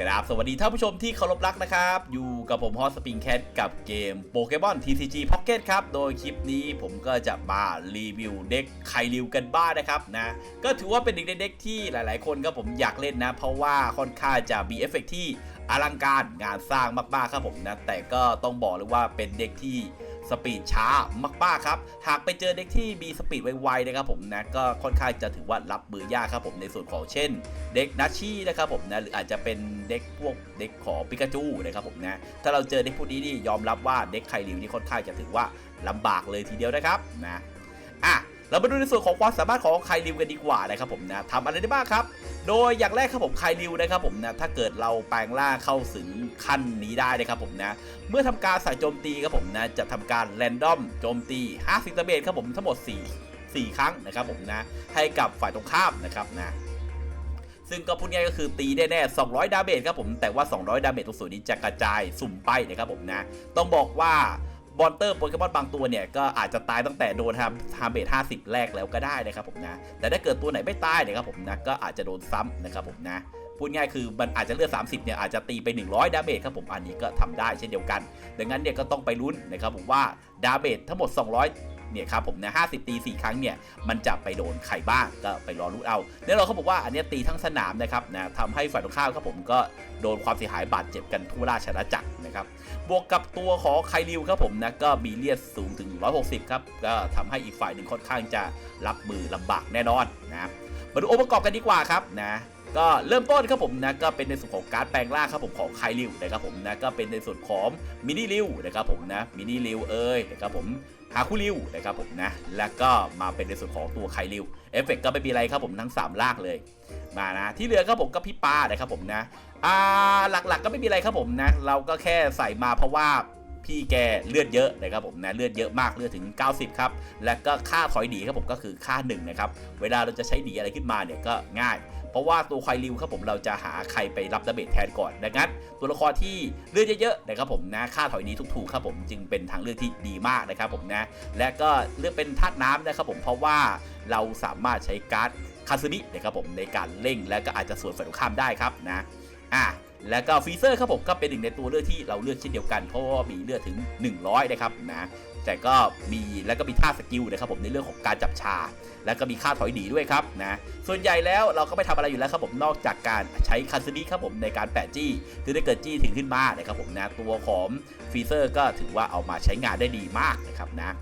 กราบสวัสดีท่านผู้ชมที่เคารพรักนะครับ อยู่กับผมฮอสปริงแคทกับเกมโปเกมอน TCG Pocket ครับ โดยคลิปนี้ผมก็จะมารีวิวเด็กไคลิวกันบ้างนะครับนะ ก็ถือว่าเป็นอีกเด็กที่หลายๆ คนก็ผมอยากเล่นนะ เพราะว่าค่อนข้างจะมีเอฟเฟกต์ที่อลังการงานสร้างมากๆครับผมนะ แต่ก็ต้องบอกเลยว่าเป็นเด็กที่ สปีดช้ามากๆครับ หากไปเจอเด็กที่มีสปีดไวๆนะครับผมนะก็ค่อนข้างจะถือว่ารับมือยากครับผมในส่วนของเช่น เด็กนัชชี่นะครับผมนะหรืออาจจะเป็นเด็กพวกเด็กของปิกาจูนะครับผมนะถ้าเราเจอเด็กพวกนี้นี่ยอมรับว่าเด็กไคลิวนี่ค่อนข้างจะถือว่าลำบากเลยทีเดียวนะครับนะอะ เรามาดูในส่วนของความสามารถของไคลิวกันดีกว่านะครับผมนะทำอะไรได้บ้างครับ โดยอย่างแรกครับผมไคลิวนะครับผมนะถ้าเกิดเราแปลงร่างเข้าถึงขั้นนี้ได้นะครับผมนะ เมื่อทำการใส่โจมตีครับผมนะจะทำการแรนดอมโจมตี 50ดาเมจครับผมทั้งหมด 4 4 ครั้งนะครับผมนะให้กับฝ่ายตรงข้ามนะครับนะซึ่งก็พูดง่ายก็คือตีได้แน่ 200 ดาเมจครับผม แต่ว่า 200 ดาเมจตรงส่วนนี้จะกระจายสุ่มไปนะครับผมนะ ต้องบอกว่า บอลเตอร์โปเกมอนบางตัวเนี่ยก็อาจจะตายตั้งแต่โดนทำทาเบท50แรกแล้วก็ได้นะครับผมนะ แต่ถ้าเกิดตัวไหนไม่ตายนะครับผมนะก็อาจจะโดนซ้ำนะครับผมนะพูดง่ายคือมันอาจจะเลือด 30 เนี่ยอาจจะตีไป 100 ดาเมจครับผมอันนี้ก็ทำได้เช่นเดียวกัน ดังนั้นเนี่ยก็ต้องไปลุ้นนะครับผมว่าดาเมจทั้งหมด 200 เนี่ยครับผมนะ50ตี4ครั้งเนี่ยมันจะไปโดนใครบ้างก็ไปรอรู้เอาแน่นอนเขาบอกว่าอันเนี้ยตีทั้งสนามนะครับนะทำให้ฝ่ายตรงข้ามครับผมก็โดนความเสียหายบาดเจ็บกันทั่วราชอาณาจักรนะครับบวกกับตัวของไคลิวครับผมนะก็มีเลียดสูงถึง 160 ครับ ก็ทำให้อีกฝ่ายหนึ่งค่อนข้างจะรับมือลำบากแน่นอนนะมาดูองค์ประกอบกันดีกว่าครับนะก็เริ่มต้นครับผมนะก็เป็นในส่วนของการแปลงร่างครับผมของไคลิวนะครับผมนะก็เป็นในส่วนของมินิลิวนะครับผมนะมินิลิวเอ้ยนะครับผม ฮาคุลิวนะครับผมนะ แล้วก็มาเป็นในส่วนของตัวไคลิวเอฟเฟกก็ไม่มีอะไรครับผมทั้ง 3 ลางเลย มานะ ที่เหลือครับผมก็พี่ปานะครับผมนะ อ่าหลักๆก็ไม่มีอะไรครับผมนะ เราก็แค่ใส่มาเพราะว่าพี่แกเลือดเยอะนะครับผมนะเลือดเยอะมากเลือดถึง 90 ครับ และก็ค่าถอยหนีครับผมก็คือค่า1นะครับเวลาเราจะใช้หนีอะไรขึ้นมาเนี่ยก็ง่าย ราะว่าตัวควายริวครับผมเราจะหาใครไปรับดาเมจแทนก่อนดังนั้น ตัวละครที่เลือดเยอะๆนะครับผมนะค่าถอยนี้ถูกๆครับผมจึงเป็นทางเลือกที่ดีมากนะครับผมนะและก็เลือกเป็นธาตุน้ำนะครับผมเพราะว่าเราสามารถใช้การ์ดคาซึมินะครับผมในการเร่งและก็อาจจะสวนฝ่ายตรงข้ามได้ครับนะอะแล้วก็ฟรีเซอร์ครับผมก็เป็นหนึ่งในตัวเลือกที่เราเลือกเช่นเดียวกันเพราะว่ามีเลือดถึง 100 นะครับนะ แต่ก็มีแล้วก็มีท่าสกิลนะครับผมในเรื่องของการจับชา แล้วก็มีค่าถอยหนีด้วยครับนะส่วนใหญ่แล้วเราก็ไม่ทำอะไรอยู่แล้วครับผมนอกจากการใช้คาซึมิครับผมในการแปะจี้คือถ้าเกิดจี้ถึงขึ้นมานะครับผมนะตัวของฟรีเซอร์ก็ถือว่าเอามาใช้งานได้ดีมากนะครับนะ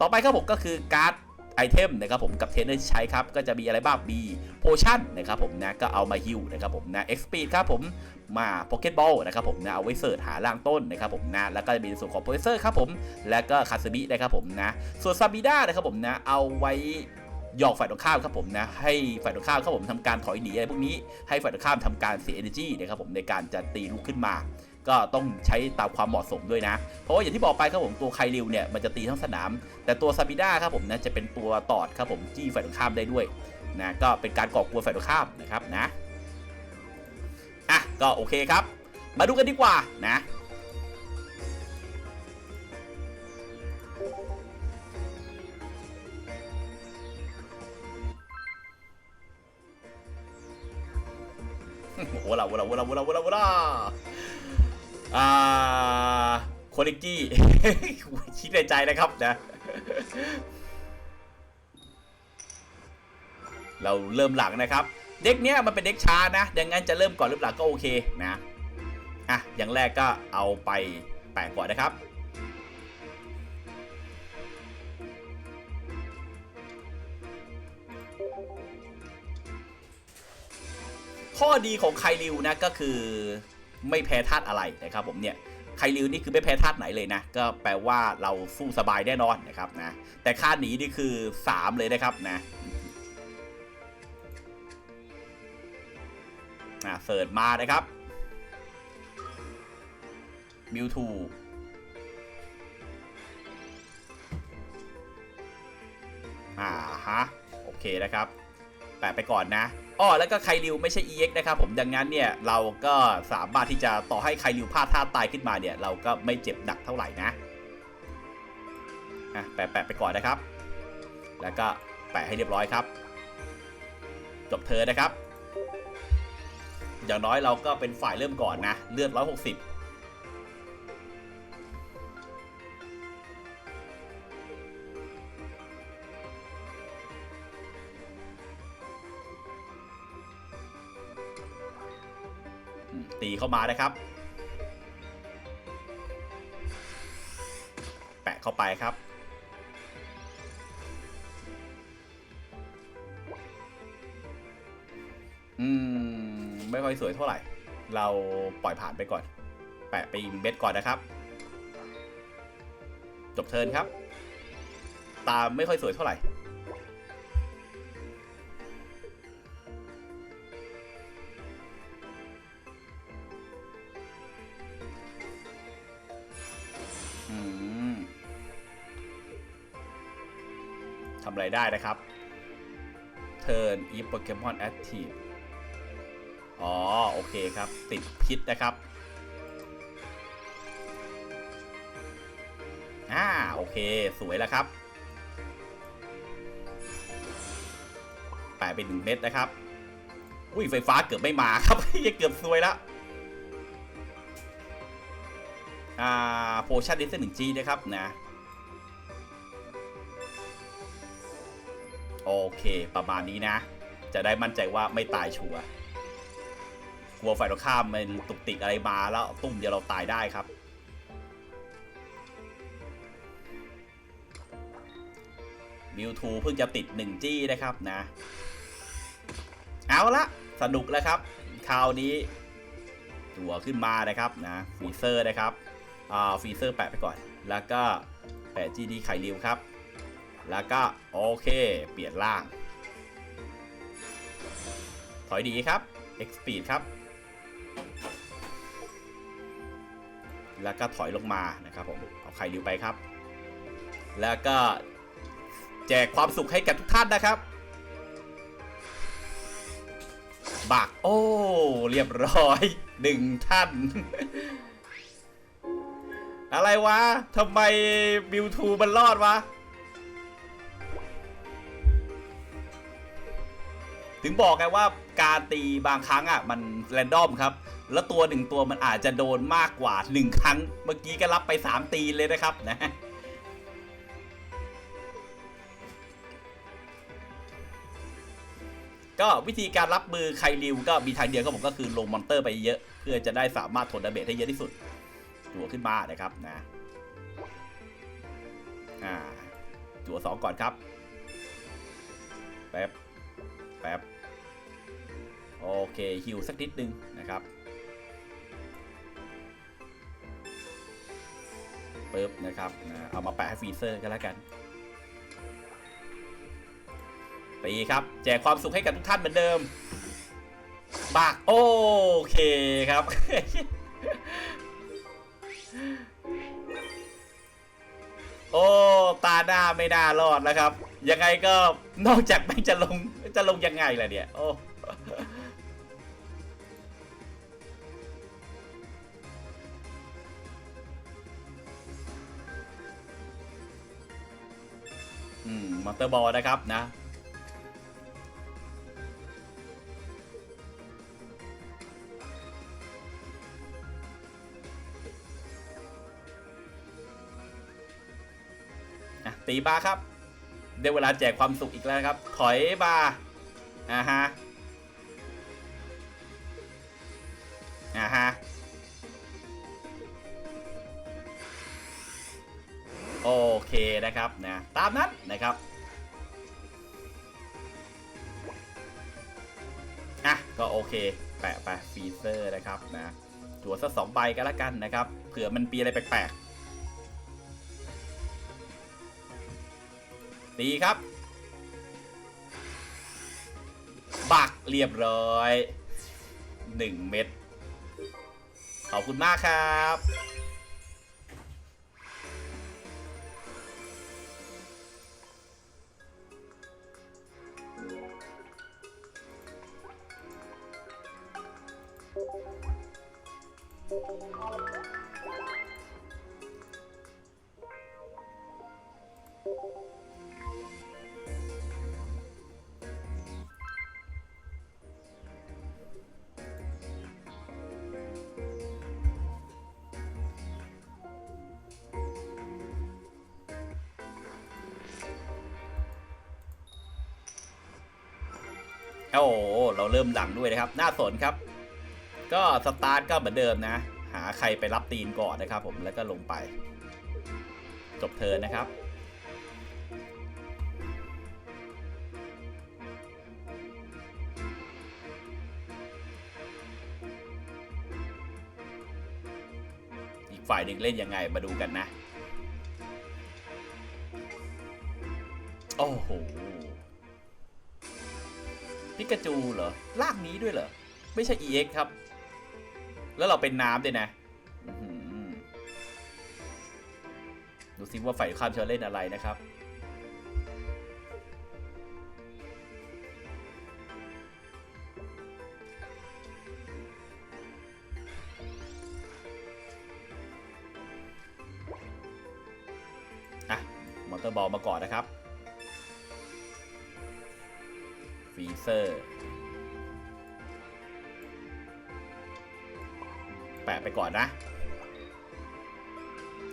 ต่อไปครับผมก็คือการ์ด ไอเทมนะครับผมกับเทรนเนอร์ที่ใช้ครับก็จะมีอะไรบ้างมีโพชั่นนะครับผมนะก็เอามาฮิวนะครับผมนะเอ็กซ์ปีดครับผมมาโปเก็ตบอลนะครับผมนะเอาไว้เสิร์ชหาล่างต้นนะครับผมนะแล้วก็จะมีส่วนของโปรเฟสเซอร์ครับผมแล้วก็คาสบินะครับผมนะส่วนซาบิด้านะครับผมนะเอาไว้หยอกฝ่ายตรงข้ามครับผมนะให้ฝ่ายตรงข้ามครับผมทำการถอยหนีอะไรพวกนี้ให้ฝ่ายตรงข้ามทำการเสีย energy นะครับผมในการจะตีลุกขึ้นมา ก็ต้องใช้ตามความเหมาะสมด้วยนะ เพราะว่าอย่างที่บอกไปครับผมตัวไคลิวเนี่ยมันจะตีทั้งสนาม แต่ตัวซาบิด้าครับผมนะจะเป็นตัวตอดครับผมจี้ฝ่ายตรงข้ามได้ด้วยนะก็เป็นการก่อกวนฝ่ายตรงข้ามนะครับนะอะก็โอเคครับ มาดูกันดีกว่านะโอ้โหเราเราเราเราเราเรา อ่าโคลิกี้คิดในใจนะครับนะ เราเริ่มหลังนะครับ เด็กเนี้ยมันเป็นเด็กช้านะ ดังนั้นจะเริ่มก่อนหรือเปล่าก็โอเคนะ อะ อย่างแรกก็เอาไปแปะก่อนนะครับข้อดีของไคลิวนะก็คือ ไม่แพ้ธาตุอะไรนะครับผมเนี่ยไคลิวนี่คือไม่แพ้ธาตุไหนเลยนะ ก็แปลว่าเราสู้สบายแน่นอนนะครับนะ แต่ค่าหนีนี่คือ 3 เลยนะครับนะอ่าเสิร์ชมานะครับมิวทูอ่าฮะ โอเคนะครับ แปะไปก่อนนะ อ้อแล้วก็ไคลิวไม่ใช่ EX นะครับผมดังนั้นเนี่ยเราก็สามารถที่จะต่อให้ไคลิวพลาดท่าตายขึ้นมาเนี่ยเราก็ไม่เจ็บหนักเท่าไหร่นะอะแปะแปะไปก่อนนะครับ แล้วก็แปะให้เรียบร้อยครับ จบเธอนะครับ อย่างน้อยเราก็เป็นฝ่ายเริ่มก่อนนะ เลือด 160 ตีเข้ามานะครับ แปะเข้าไปครับ อืม ไม่ค่อยสวยเท่าไหร่ เราปล่อยผ่านไปก่อน แปะไปอีกหนึ่งเม็ดก่อนนะครับ จบเทิร์นครับ ตามไม่ค่อยสวยเท่าไหร่ อะไรได้นะครับ Turn if Pokemon active อ๋อ โอเคครับ ติดพิษนะครับ อ่า โอเค สวยแล้วครับแปะไปหนึ่งเม็ดนะครับ อุ้ย ไฟฟ้าเกือบไม่มาครับยังเกือบซวยแล้ว อ่า โพชั่นดิสหนึ่งจีนะครับนะ โอเค ประมาณนี้นะ จะได้มั่นใจว่าไม่ตายชัวร์กลัวฝ่ายตรงข้ามมันตุกติกอะไรมาแล้วตุ้มเดียวเราตายได้ครับ มิวทูเพิ่งจะติด 1 จี้นะครับนะ เอาละสนุกแล้วครับ คราวนี้ตัวขึ้นมานะครับนะฟีเซอร์นะครับอ่าฟีเซอร์แปะไปก่อน แล้วก็แปะจีดีไข่ริวครับ แล้วก็โอเคเปลี่ยนร่าง ถอยดีครับ X speed ครับ แล้วก็ถอยลงมานะครับผม เอาไข่ริวไปครับ แล้วก็แจกความสุขให้กับทุกท่านนะครับบักโอ้ เรียบร้อยหนึ่งท่าน อะไรวะทำไมบิวทูมันรอดวะ ถึงบอกไงว่าการตีบางครั้งอะมันแรนดอมครับ แล้วตัวหนึ่งตัวมันอาจจะโดนมากกว่าหนึ่งครั้ง เมื่อกี้ก็รับไป 3 ตีเลยนะครับนะก็วิธีการรับมือไคริวก็มีทางเดียวก็ผมก็คือลงมอนเตอร์ไปเยอะเพื่อจะได้สามารถทนดาเมจให้เยอะที่สุดจั่วขึ้นมานะครับนะอ่าจั่วสองก่อนครับ แป๊บ แป๊บ โอเคฮิวสักนิดนึงนะครับปึ๊บนะครับเอามาแปะให้ฟีเซอร์กันแล้วกันตีครับ แจกความสุขให้กับทุกท่านเหมือนเดิมบากโอเคครับ โอ้ ตาหน้าไม่น่ารอดแล้วครับ ยังไงก็นอกจากไม่งจะลงจะลงยังไงล่ะเนี่ย โอ้ อืมมอเตอร์บอลนะครับนะ อะ ตีบาครับได้เวลาแจกความสุขอีกแล้วครับ ถอยบาอ่าฮะอ่าฮะ โอเคนะครับนะตามนั้นนะครับอะก็โอเค แปะไปฟีเซอร์นะครับนะจั่วสักสองใบก็แล้วกันนะครับเผื่อมันปีอะไรแปลกๆตีครับ บักเรียบร้อย 1 เม็ดขอบคุณมากครับ โอ้เราเริ่มหลังด้วยนะครับ น่าสนครับ ก็สตาร์ทก็เหมือนเดิมนะ หาใครไปรับตีนก่อนนะครับผมแล้วก็ลงไป จบเทินนะครับ อีกฝ่ายหนึ่งเล่นยังไงมาดูกันนะ โอ้โหปิกาจูเหรอลากนี้ด้วยเหรอ ไม่ใช่ EX ครับ แล้วเราเป็นน้ำด้วยนะดูซิว่าฝ่ายข้ามจะเล่นอะไรนะครับอะมอเตอร์บอลมาก่อนนะครับฟีเซอร์ แปะไปก่อนนะ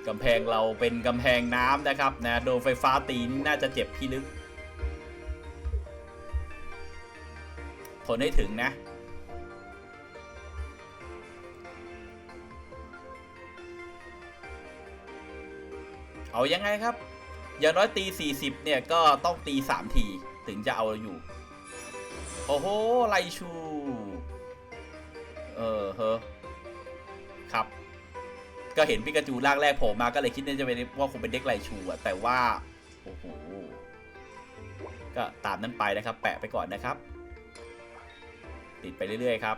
กำแพงเราเป็นกำแพงน้ำนะครับนะโดนไฟฟ้าตีนน่าจะเจ็บพี่ลึกทนให้ถึงนะ เอายังไงครับ อย่างน้อยตี 40 เนี่ยก็ต้องตี 3 ที ถึงจะเอาอยู่ โอ้โห ไลชู เออเฮ้อ ก็เห็นปิกาจูร่างแรกโผล่มาก็เลยคิดว่าจะเป็นว่าคงเป็นเด็กไลชูอะแต่ว่า โอ้โห ก็ตามนั้นไปนะครับ แปะไปก่อนนะครับ ติดไปเรื่อยๆครับ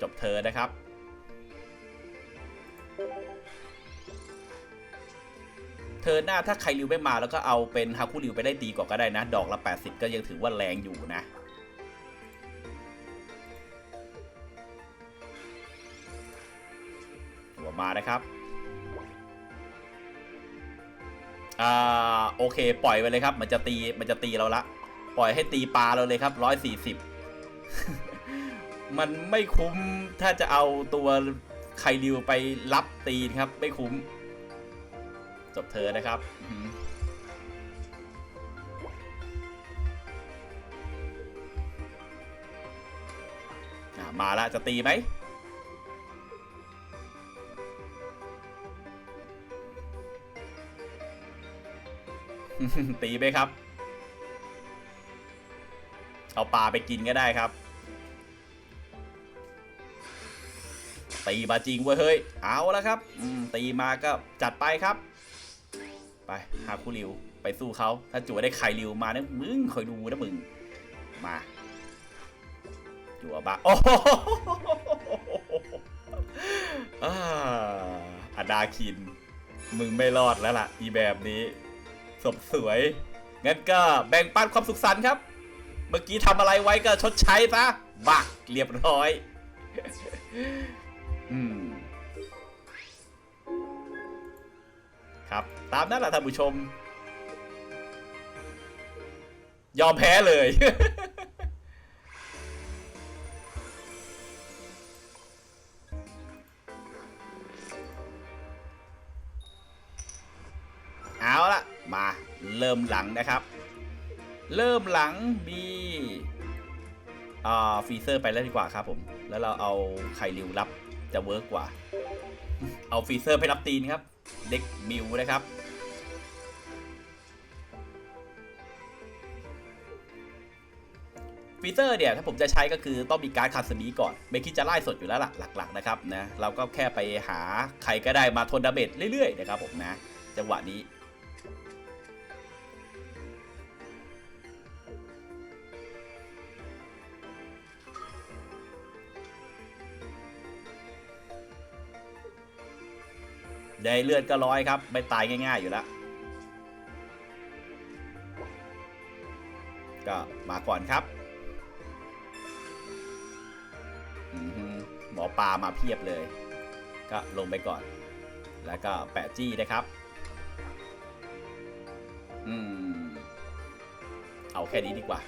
จบเธอนะครับเธอหน้าถ้าใครริวไม่มาแล้วก็เอาเป็นฮาคุริวไปได้ตีก่อนก็ได้นะ ดอกละ 80 ก็ยังถือว่าแรงอยู่นะ มานะครับอ่าโอเค ปล่อยไปเลยครับ มันจะตีมันจะตีเราละ ปล่อยให้ตีปลาเราเลยครับ140มันไม่คุ้มถ้าจะเอาตัวไคริวไปรับตีนครับ ไม่คุ้ม จบเธอนะครับมาละจะตีไหม ตีไหมครับ เอาปลาไปกินก็ได้ครับ ตีมาจริงเว้ยเฮ้ย เอาแล้วครับตีมาก็จัดไปครับ ไปหาคู่ริวไปสู้เขาถ้าจั่วได้ไข่ริวมาเนี่ยมึงคอยดูนะมึง มาจั่วบะโอ้โหอ่าอดาคิน มึงไม่รอดแล้วล่ะ อีแบบนี้ สบสวย งั้นก็แบ่งปันความสุขสันต์ครับ เมื่อกี้ทำอะไรไว้ก็ชดใช้ซะ บักเรียบร้อย อืม ครับ ตามนั้นแหละท่านผู้ชม ยอมแพ้เลย เอาละ มาเริ่มหลังนะครับ เริ่มหลังมีอ่าฟีเซอร์ไปแล้วดีกว่าครับผม แล้วเราเอาไข่ริวรับจะเวิร์กกว่า เอาฟีเซอร์ไปรับตีนครับ เด็กมิวนะครับฟีเซอร์เนี่ยถ้าผมจะใช้ก็คือต้องมีการ์ดคาสมีก่อนไม่คิดจะไล่สดอยู่แล้วล่ะหลักๆนะครับนะเราก็แค่ไปหาใครก็ได้มาทนดาเมจเรื่อยๆนะครับผมนะ จังหวะนี้ ได้เลือดก็ร้อยครับ ไม่ตายง่าย ๆ อยู่แล้ว ก็มาก่อนครับอือหือหมอปลามาเพียบเลย ก็ลงไปก่อน แล้วก็แปะจี้นะครับ อืม เอาแค่นี้ดีกว่า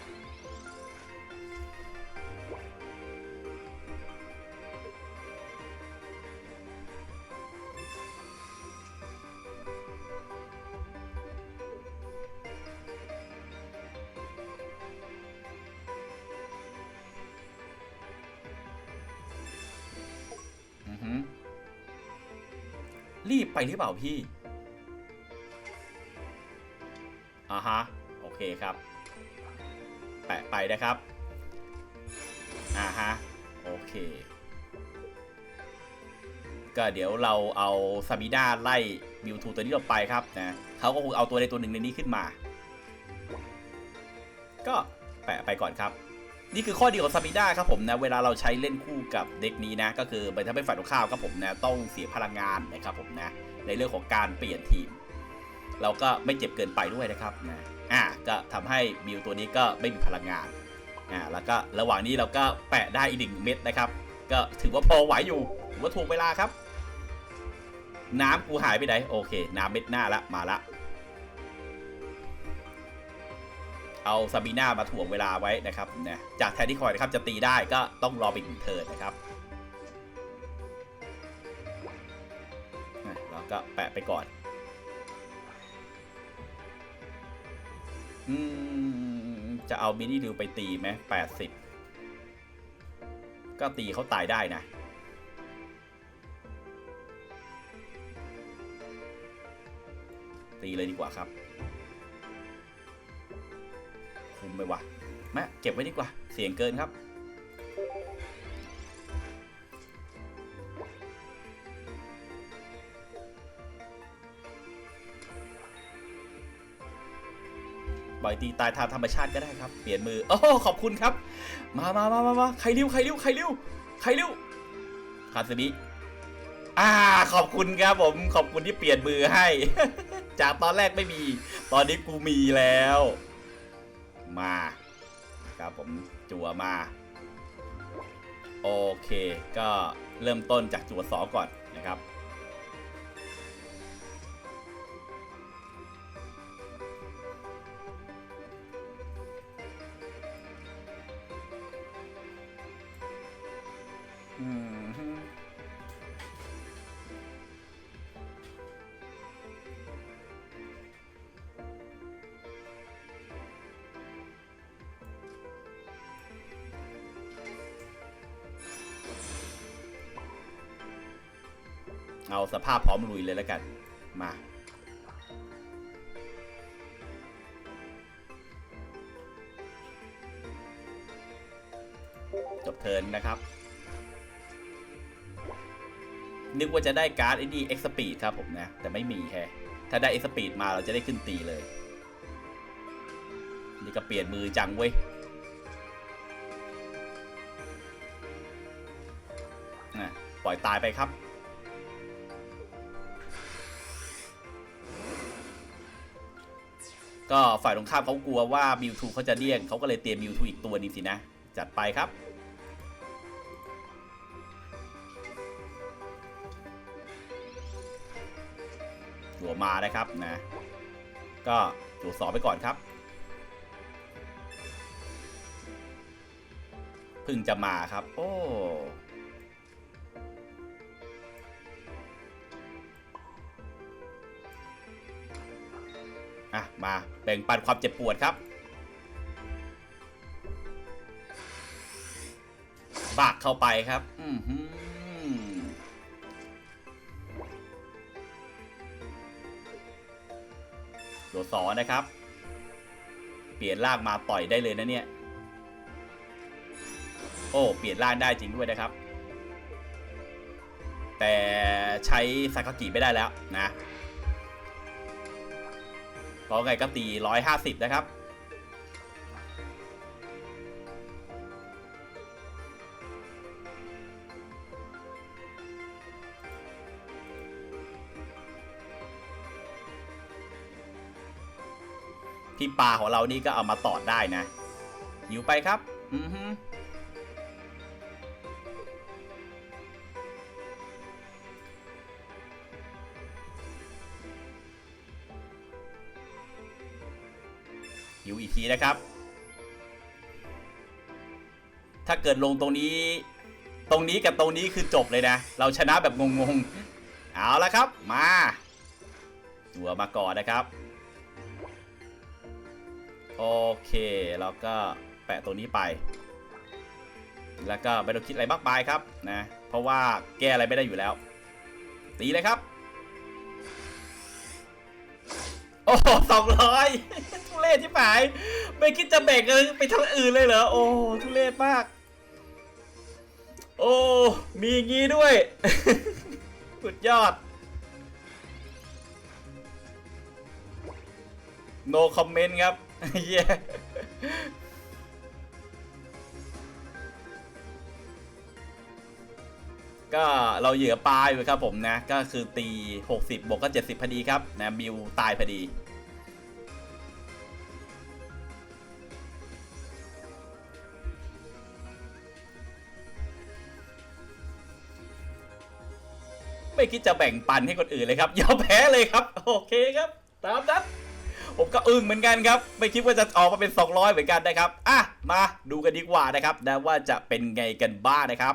หรือเปล่าพี่อ่าฮะโอเคครับแปะไปนะครับอ่าฮะโอเคก็เดี๋ยวเราเอาซาบิด้าไล่มิวทูตัวนี้ลงไปครับนะเขาก็คงเอาตัวใดตัวหนึ่งในนี้ขึ้นมา ก็แปะไปก่อนครับ นี่คือข้อดีของซาบิด้าครับผมนะ เวลาเราใช้เล่นคู่กับเด็กนี้นะ ก็คือมันทำให้ฝ่ายตรงข้ามครับผมนะ ต้องเสียพลังงานนะครับผมนะ ในเรื่องของการเปลี่ยนทีม เราก็ไม่เจ็บเกินไปด้วยนะครับนะอ่าก็ทำให้มิวตัวนี้ก็ไม่มีพลังงานอ่าแล้วก็ระหว่างนี้เราก็แปะได้อีกหนึ่งเม็ดนะครับ ก็ถือว่าพอไหวอยู่ถือว่าถูกเวลาครับ น้ำกูหายไปไหนโอเค น้ำเม็ดหน้าละมาละเอาซาบีน่ามาถ่วงเวลาไว้นะครับนะจากแทนที่คอยนะครับจะตีได้ก็ต้องรอไปอีกหนึ่งเทิร์นนะครับ ก็แปะไปก่อนอืมจะเอามินิดิวไปตีไหมแปดสิบก็ตีเขาตายได้นะตีเลยดีกว่าครับ คุมไปวะแม่เก็บไว้ดีกว่า เสียงเกินครับ อยตีตายทางธรรมชาติก็ได้ครับ เปลี่ยนมือโอ้ขอบคุณครับ มามามามามาใครริ้วใครริ้วใครริ้วใครริ้วคาสบิอ่าขอบคุณครับผม ขอบคุณที่เปลี่ยนมือให้ จากตอนแรกไม่มี ตอนนี้กูมีแล้ว มาครับผมจั่วมา โอเค ก็เริ่มต้นจากจั่วสอก่อนนะครับ เอาสภาพพร้อมลุยเลยแล้วกัน มา จบเทินนะครับ นึกว่าจะได้การ์ดไอ้นี่เอ็กซ์ปีดครับผมนะ แต่ไม่มีแฮถ้าได้เอ็กซ์ปีดมาเราจะได้ขึ้นตีเลย นี่ก็เปลี่ยนมือจังเว้ยอะปล่อยตายไปครับ ก็ฝ่ายตรงข้ามเขากลัวว่ามิวทูเขาจะเลี่ยงเขาก็เลยเตรียมมิวทูอีกตัวนึงสินะ จัดไปครับ นะครับนะก็ตรวจสอบไปก่อนครับเพึ่งจะมาครับ โอ้อะมาแบ่งปันความเจ็บปวดครับบากเข้าไปครับ อือหือ ตัวสอนะครับ เปลี่ยนร่างมาต่อยได้เลยนะเนี่ย โอ้ เปลี่ยนร่างได้จริงด้วยนะครับ แต่ใช้ซากากิไม่ได้แล้วนะเพราะไงก็ตี 150 นะครับ พี่ปลาของเรานี่ก็เอามาตอดได้นะ หิวไปครับ อือฮึหิวอีกทีนะครับ ถ้าเกิดลงตรงนี้ ตรงนี้กับตรงนี้คือจบเลยนะ เราชนะแบบงงๆ เอาละครับ มาหัวมาก่อนนะครับ โอเคเราก็แปะตัวนี้ไป แล้วก็ไม่ต้องคิดอะไรมากมายครับนะเพราะว่าแก้อะไรไม่ได้อยู่แล้ว ตีเลยครับ โอ้สองร้อยทุเรศที่หาย ไม่คิดจะแบ่งกันไปทางอื่นเลยเหรอ โอ้ทุเรศมาก โอ้มีงงี้ด้วยสุดยอด no comment ครับ เหี้ยก็เราเหยื่อปลาอยู่ครับผมนะ ก็คือตี 60 บวกก็ 70 พอดีครับนะบิวตายพอดี ไม่คิดจะแบ่งปันให้คนอื่นเลยครับยอมแพ้เลยครับ โอเคครับ ตามนั้น ผมก็อึ้งเหมือนกันครับ ไม่คิดว่าจะออกมาเป็น 200 เหมือนกันนะครับ อะ มาดูกันดีกว่านะครับนะว่าจะเป็นไงกันบ้างนะครับ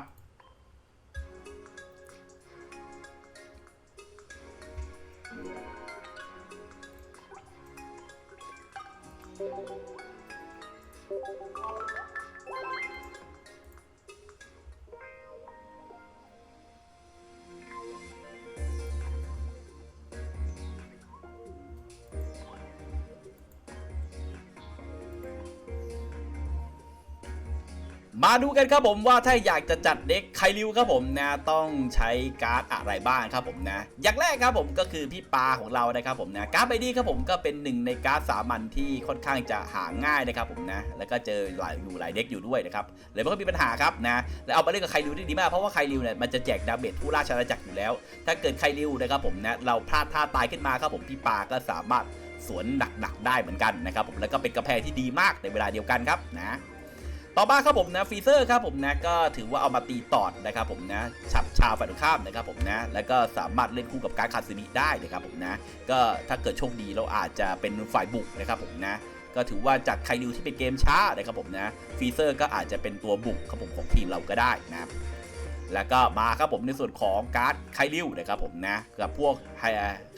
มาดูกันครับผมว่าถ้าอยากจะจัดเด็กไคลิวครับผมนะต้องใช้การ์ดอะไรบ้างครับผมนะอย่างแรกครับผมก็คือพี่ปาของเรานะครับผมนะการ์ดใบนี้ครับผมก็เป็นหนึ่งในการ์ดสามัญที่ค่อนข้างจะหาง่ายนะครับผมนะแล้วก็เจอหลายอยู่หลายเด็กอยู่ด้วยนะครับเลยไม่ค่อยมีปัญหาครับนะแล้วเอาไปเล่นกับไคลิวได้ดีมากเพราะว่าไคลิวเนี่ยมันจะแจกดาเมจผู้ราชอาณาจักรอยู่แล้ว ถ้าเกิดไคลิวนะครับผมนะเราพลาดท่าตายขึ้นมาครับผมพี่ปาก็สามารถสวนหนักๆได้เหมือนกันนะครับผมแล้วก็เป็นกระแพงที่ดีมากในเวลาเดียวกันครับนะ ต่อมาครับผมนะฟีเซอร์ครับผมนะก็ถือว่าเอามาตีตอดนะครับผมนะฉับชาวฝ่ายตรงข้ามนะครับผมนะแล้วก็สามารถเล่นคู่กับการคาซึมิได้นะครับผมนะก็ถ้าเกิดโชคดีเราอาจจะเป็นฝ่ายบุกนะครับผมนะก็ถือว่าจากไคดิวที่เป็นเกมช้านะครับผมนะฟีเซอร์ก็อาจจะเป็นตัวบุกครับผมของทีมเราก็ได้นะครับแล้วก็มาครับผมในส่วนของการ์ดไคลิวนะครับผมนะกับพวก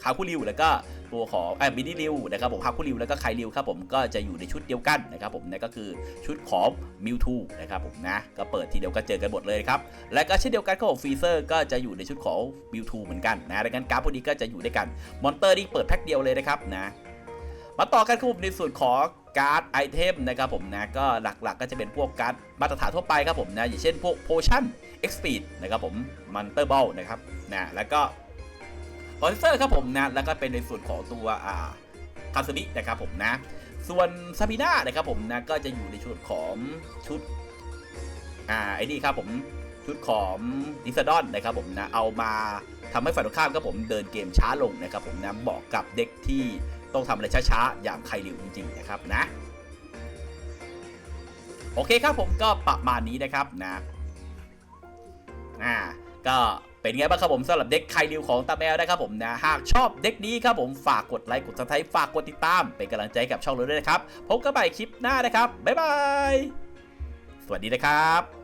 คาคูริวแล้วก็ ตัวของไอ้บินิริวนะครับผมฮาคูริวแล้วก็ไคริวครับผมก็จะอยู่ในชุดเดียวกันนะครับผมนะก็คือชุดของมิวทูนะครับผมนะก็เปิดทีเดียวก็เจอกันหมดเลยครับและก็เช่นเดียวกันครับผมฟรีเซอร์ก็จะอยู่ในชุดของมิวทูเหมือนกันนะดังนั้นการ์ดพวกนี้ก็จะอยู่ด้วยกันมอนเตอร์นี่เปิดแพ็คเดียวเลยนะครับนะมาต่อกันครับผมในส่วนของการ์ดไอเทมนะครับผมนะก็หลักๆก็จะเป็นพวกการ์ดมาตรฐานทั่วไปครับผมนะอย่างเช่นพวกโพชั่นเอ็กซ์ปีดนะครับผมมันเตอร์บอลนะครับนะแล้วก็ พอเซอร์ครับผมนะ แล้วก็เป็นในส่วนของตัวอ่าคาสมินะครับผมนะ ส่วนซาบิน่านะครับผมนะ ก็จะอยู่ในชุดของชุด อ่าไอ้นี่ครับผมชุดของดิซดอนนะครับผมนะ เอามาทำให้ฝ่ายตรงข้ามครับผมเดินเกมช้าลงนะครับผมนะเหมาะกับเด็กที่ต้องทำอะไรช้าๆ อย่างไคลิวจริงๆนะครับนะ โอเคครับผมก็ประมาณนี้นะครับนะ อ่า ก็ เป็นไงบ้างครับผมสำหรับเด็กไคดิวของตาแมวนะครับผมนะหากชอบเด็กนี้ครับผมฝากกดไลค์กดซับสไครต์ฝากกดติดตาม เป็นกำลังใจกับช่องเราด้วยนะครับพบกันใหม่คลิปหน้านะครับบ๊ายบายสวัสดีนะครับ